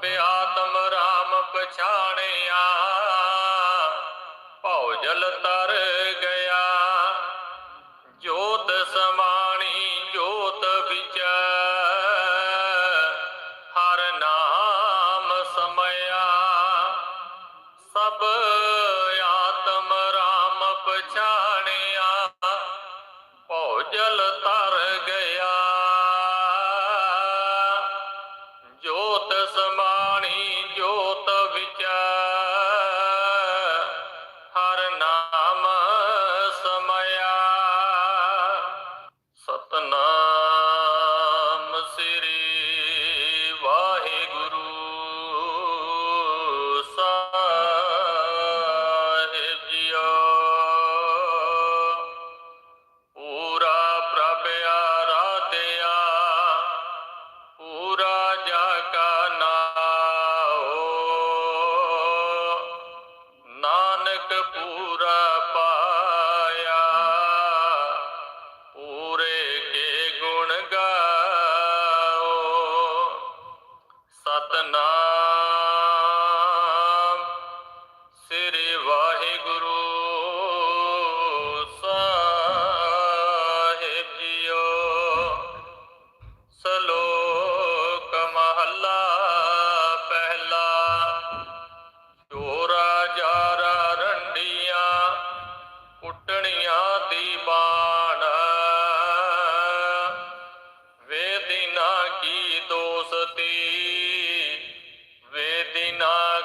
ਬਿਆ ਤਮ ਰਾਮ ਪਛਾਣਿਆ। ਭਉ ਜਲ ਤਰ ਗਏ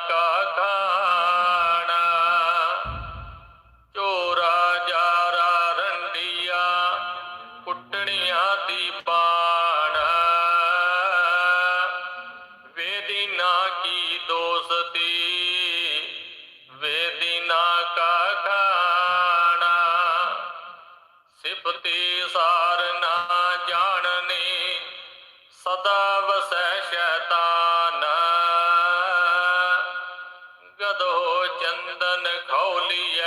ਕਾ ਖਾਣਾ, ਚੋਰਾ ਜਾਰਾ ਰੰਡੀਆਂ, ਕੁੱਟਣੀਆਂ ਦੀ ਬਾਣ। ਵੇ ਦਿਨਾ ਕੀ ਦੋਸਤੀ ਵੇ ਦਿਨਾ ਕਾ ਖਾਣਾ। ਸਿਫਤੀ ਸਾਰ ਜਾਣਨੀ, ਸਦਾ ਵਸੈ ਸ਼ੈਤਾਨ। বলিয়া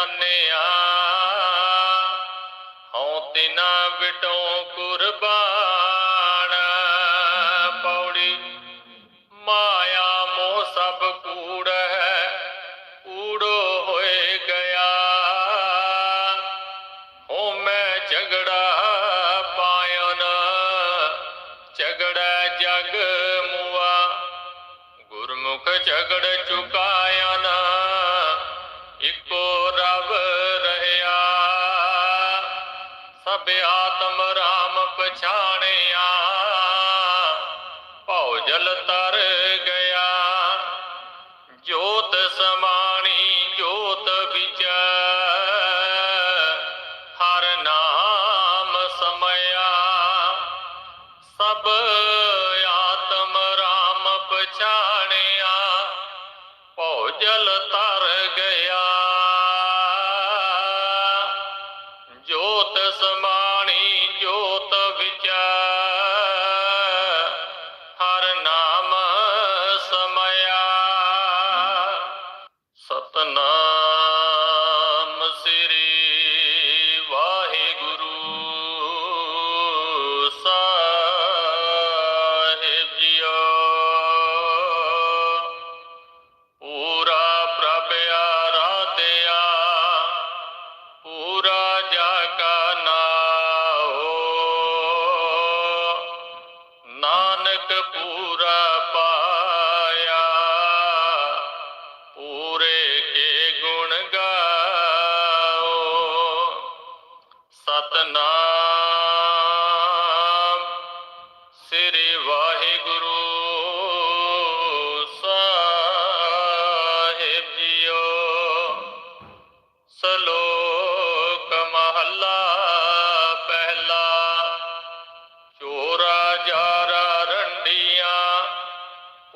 ਮੰਨਿਆ। ਹਉ ਤਿਨਾ ਵਿਟੋ ਕੁਰਬਾਨ। ਪੌੜੀ ਮਾਇਆ ਮੋਹ ਸਭ ਕੂੜ ਹੈ ਕੂੜੋ ਹੋਏ ਗਿਆ। ਹੋ ਮੈਂ ਝਗੜਾ ਪਾਇਨ, ਝਗੜਾ ਜਗ ਮੁਆ। ਗੁਰਮੁਖ ਝਗੜ ਚੁਕਾਇਆ ਇਕੋ ਰਵ ਰਹਾ ਸਭ ਆਤਮ ਰਾਮ ਪਛਾਣਿਆ। ਭਉ ਜਲ ਤਰ ਗਿਆ, ਜੋਤ ਸਮਾਣੀ ਜੋਤ ਵਿੱਚ। ਹਰ ਨਾਮ ਸਮਇਆ, ਸਭ ਆਤਮ ਰਾਮ ਪਛਾਣਿਆ। ਭਉ ਜਲ ਤਰ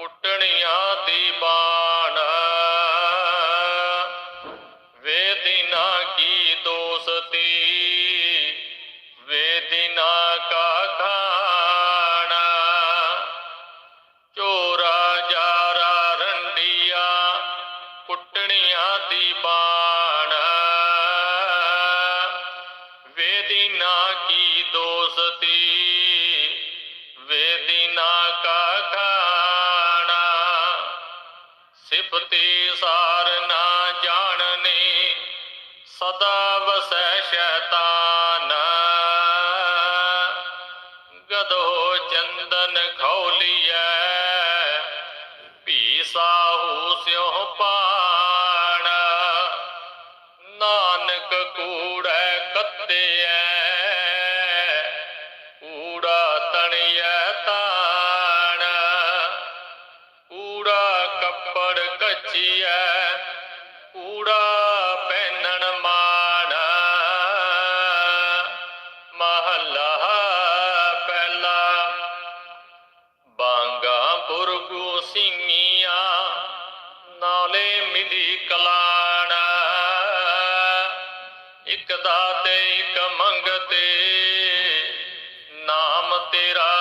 ਪੁੱਟਣੀਆਂ ਦੀ ਬਾਣ। ਵੇਦਿਨਾ ਕੀ ਦੋਸਤੀ ਵੇਦਿਨਾ ਕਾ ਖਾਣਾ। ਚੋਰਾ ਜਾਰਾ ਰੰਡੀਆਂ ਕੁੱਟਣੀਆਂ ਦੀ ਬਾਣ। ਵੇਦਿਨਾ ਕੀ ਦੋਸਤੀ ਸਿਫਤੀ ਸਾਰ ਮਿਲੀ ਕਲਾਣ ਇੱਕ ਦਾਤੇ ਇੱਕ ਮੰਗਤੇ। ਨਾਮ ਤੇਰਾ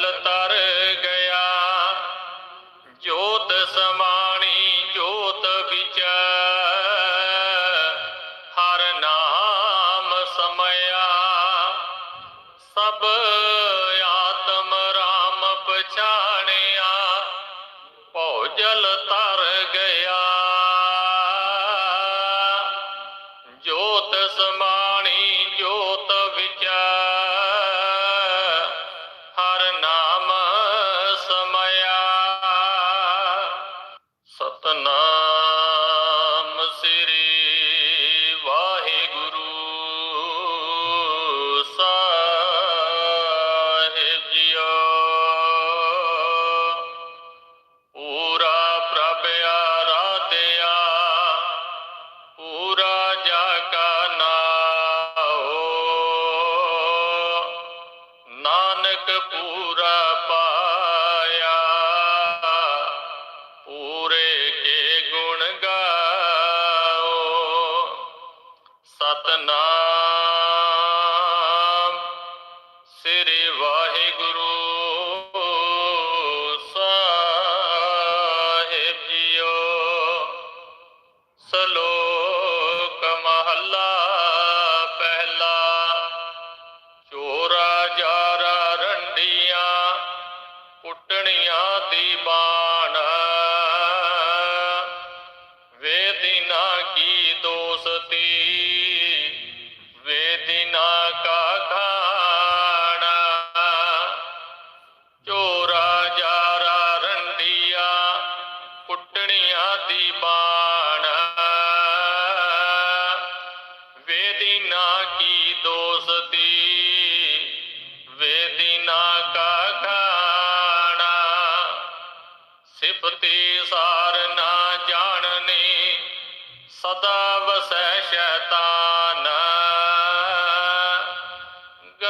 ਭਉ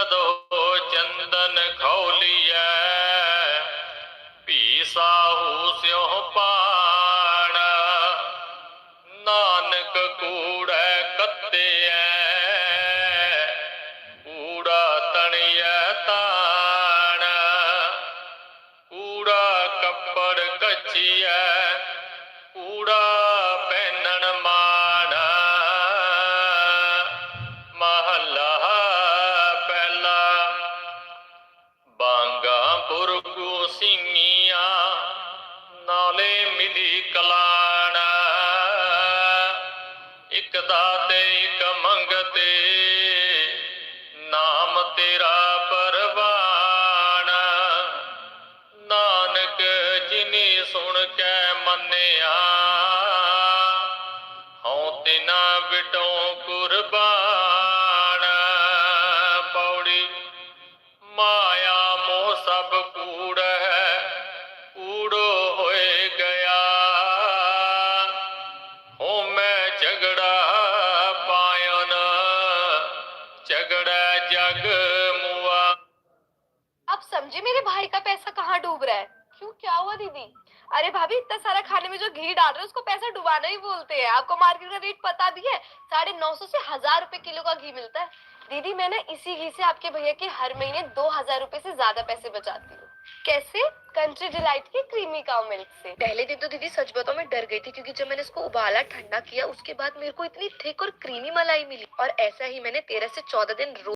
ਦੋ ਚੰਦਨ ਖੌਲੀਐ। माया मोह सब गया झगड़ा पायो झगड़ा जग मुआ आप समझे मेरे भाई का पैसा कहाँ डूब रहा है? क्यों? क्या हुआ दीदी? अरे भाभी, इतना सारा खाने में जो घी डाल रहे हैं, उसको पैसा डुबाना ही बोलते हैं। आपको मार्केट का रेट पता भी है, साढ़े नौ सौ से हज़ार रुपए किलो का घी मिलता है। दीदी मैं ना इसी घी से आपके भैया के हर महीने दो हज़ार रुपए से ज़्यादा पैसे बचाती हूँ। कैसे? कंट्री डिलाइट की क्रीमी काउ मिल्क से। पहले दिन तो दीदी सच बताओ मैं डर गई थी, क्योंकि जब मैंने इसको उबाला, ठंडा किया, उसके बाद मेरे को इतनी थिक और क्रीमी मलाई मिली। और ऐसा ही मैंने तेरह से चौदह दिन रोज